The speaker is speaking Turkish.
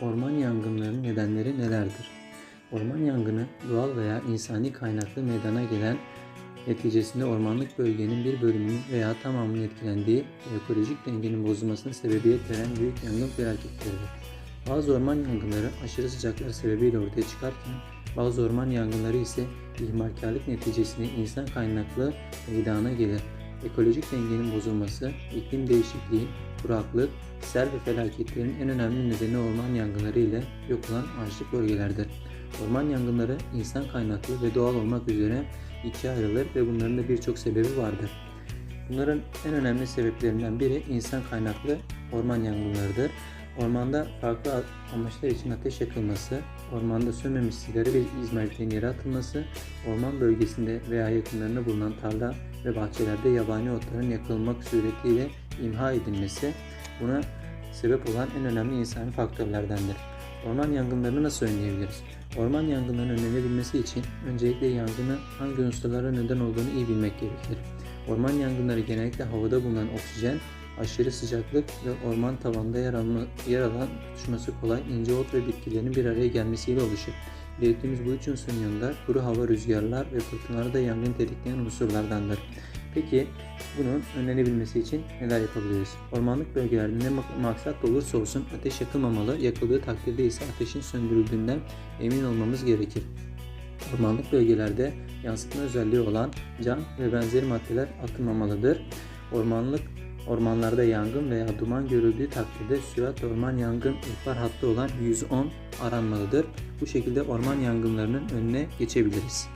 Orman yangınlarının nedenleri nelerdir? Orman yangını doğal veya insani kaynaklı meydana gelen neticesinde ormanlık bölgenin bir bölümünün veya tamamının etkilendiği ekolojik dengenin bozulmasına sebebiyet veren büyük yangın felaketleridir. Bazı orman yangınları aşırı sıcaklar sebebiyle ortaya çıkarken bazı orman yangınları ise ihmalkarlık neticesinde insan kaynaklı meydana gelir. Ekolojik dengenin bozulması, iklim değişikliği, kuraklık, sel ve felaketlerin en önemli nedeni orman yangınları ile yok olan ağaçlık bölgelerdir. Orman yangınları insan kaynaklı ve doğal olmak üzere ikiye ayrılır ve bunların da birçok sebebi vardır. Bunların en önemli sebeplerinden biri insan kaynaklı orman yangınlarıdır. Ormanda farklı amaçlar için ateş yakılması, ormanda sönmemiş sigara ve izmaritlerin yere atılması, orman bölgesinde veya yakınlarında bulunan tarla ve bahçelerde yabani otların yakılmak suretiyle imha edilmesi buna sebep olan en önemli insani faktörlerdendir. Orman yangınlarını nasıl önleyebiliriz? Orman yangınlarının önlenebilmesi için öncelikle yangını hangi unsurlara neden olduğunu iyi bilmek gerekir. Orman yangınları genellikle havada bulunan oksijen, aşırı sıcaklık ve orman tavanında yer, alma, yer alan tutuşması kolay ince ot ve bitkilerin bir araya gelmesiyle oluşur. Belirttiğimiz bu üç unsurun yanında kuru hava, rüzgarlar ve fırtınalar da yangın tetikleyen unsurlardandır. Peki bunun önlenebilmesi için neler yapabiliriz? Ormanlık bölgelerde ne mak- maksat olursa olsun ateş yakılmamalı, yakıldığı takdirde ise ateşin söndürüldüğünden emin olmamız gerekir. Ormanlık bölgelerde yansıtma özelliği olan cam ve benzeri maddeler atılmamalıdır. Ormanlık ormanlarda yangın veya duman görüldüğü takdirde sürat orman yangın ihbar hattı olan 110 aranmalıdır. Bu şekilde orman yangınlarının önüne geçebiliriz.